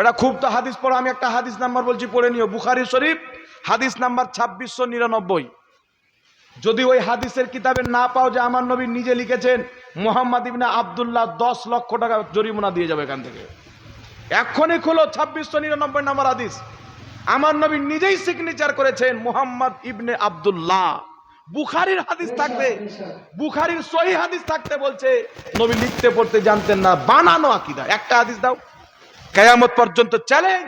এটা খুব তো হাদিস পড়ো, আমি একটা হাদিস নাম্বার বলছি, পড়ে নিও। বুখারি শরীফ, হাদিস নাম্বার ছাব্বিশশো নিরানব্বই। যদি ওই হাদিসের কিতাবে না পাও যে আমার নবী নিজে লিখেছেন, মোহাম্মদ ইবনে আবদুল্লাহ দশ লক্ষ টাকা জরিমানা দিয়ে যাবে এখান থেকে। এক্ষুনি খোলো ছাব্বিশশো নিরানব্বই নাম্বার হাদিস। আমার নবী নিজেই সিগনেচার করেছেন মোহাম্মদ ইবনে আবদুল্লাহ। বুখারির হাদিস থাকতে বুখারির সহি হাদিস থাকতে বলছে, নবী লিখতে পড়তে জানতেন না, বানানো আকিদা। একটা হাদিস দাও। কেয়ামত পর্যন্ত চ্যালেঞ্জ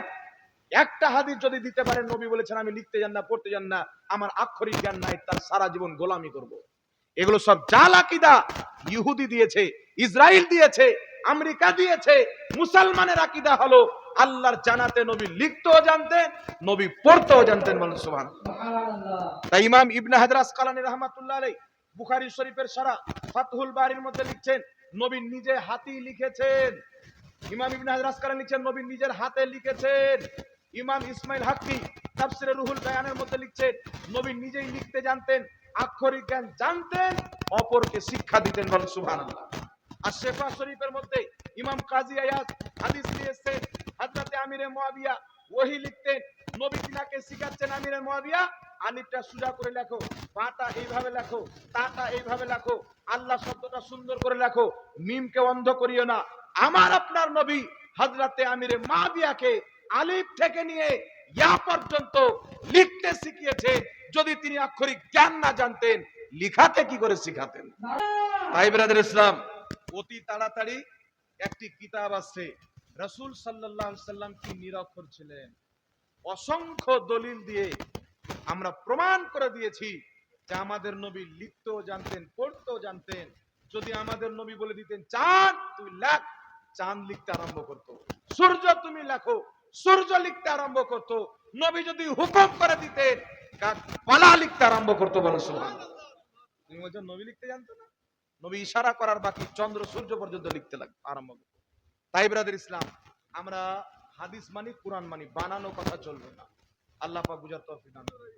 একটা হাদিস যদি দিতে পারেন, নবী বলেছেন, আমি লিখতে জান না, পড়তে জান না, আমার আক্ষরিক জ্ঞান নাই, তার সারা জীবন গোলামি করব। এগুলো সব জাল আকিদা। ইহুদি দিয়েছে ইসরায়েল দিয়েছে, আমেরিকা দিয়েছে, মুসলমানের আকিদা হলো আল্লাহর জানাতে নবী লিখতেও জানতেন, নবী পড়তেও জানতেন বলেন সুবহান তাই ইমাম ইবনে হাজার আসকালানি রহমাতুল্লাহ আলাই বুখারী শরীফের সারা ফাতহুল বাড়ির মধ্যে লিখছেন, নবী নিজে হাতি লিখেছেন। ইমাম ইবনে হাজার আসকালানি লিখছেন নবী নিজের হাতে লিখেছেন। ইমাম ইসমাইল হাক্কি তাফসিরে রুহুল বায়ানের মধ্যে লিখছেন নবী নিজেই লিখতে জানতেন, আক্ষরিক জ্ঞান জানতেন, অপরকে শিক্ষা দিতেন বলেন সুবহানাল্লাহ। আর শেফা শরীফের মধ্যে ইমাম কাজী আয়াত হাদিস দিয়েছেন হযরতে আমিরে মুয়াবিয়া ওহি লিখতেন, নবী তিনাকে শিখাচ্ছেন আমিরে মুয়াবিয়া আলিফটা সুজা করে লেখো বাটা এইভাবে লেখো, তাটা এইভাবে লেখো, আল্লাহ শব্দটা সুন্দর করে লেখো, মিমকে অন্ধ করিও না আমার আপনার নবী হযরতে আমিরে মুয়াবিয়াকে আলিফ থেকে নিয়ে ইয়া পর্যন্ত লিখতে শিখিয়েছে। যদি তিনি আক্ষরিক জ্ঞান না জানতেন, লিখাতে কি করে শিখাতেন? তাই ব্রাদার ইসলাম, অতি তাড়াতাড়ি একটি কিতাব আছে। রসুল সাল্লাহ সাল্লাম কি নিরক্ষর ছিলেন? অসংখ্য দলিল দিয়ে আমরা প্রমাণ করে দিয়েছি যে আমাদের নবী লিখতেও জানতেন, পড়তেও জানতেন। যদি আমাদের নবী বলে দিতেন, চাঁদ তুই লেখ। চাঁদ লিখতে আরম্ভ করতো। সূর্য তুমি লেখো, সূর্য লিখতে আরম্ভ করতো। নবী যদি হুকুম করে দিতেন পালা লিখতে আরম্ভ করতো বলো সুবহান তুমি বলছো, নবী লিখতে জানতো না? নবী ইশারা করার বাকি চন্দ্র সূর্য পর্যন্ত লিখতে লাগ আরম্ভ করতো। তাই ব্রাদের ইসলাম, আমরা হাদিস মানি, কোরআন মানি, বানানো কথা চলবে না। আল্লাহ পাক বুঝার তৌফিক দান করুন।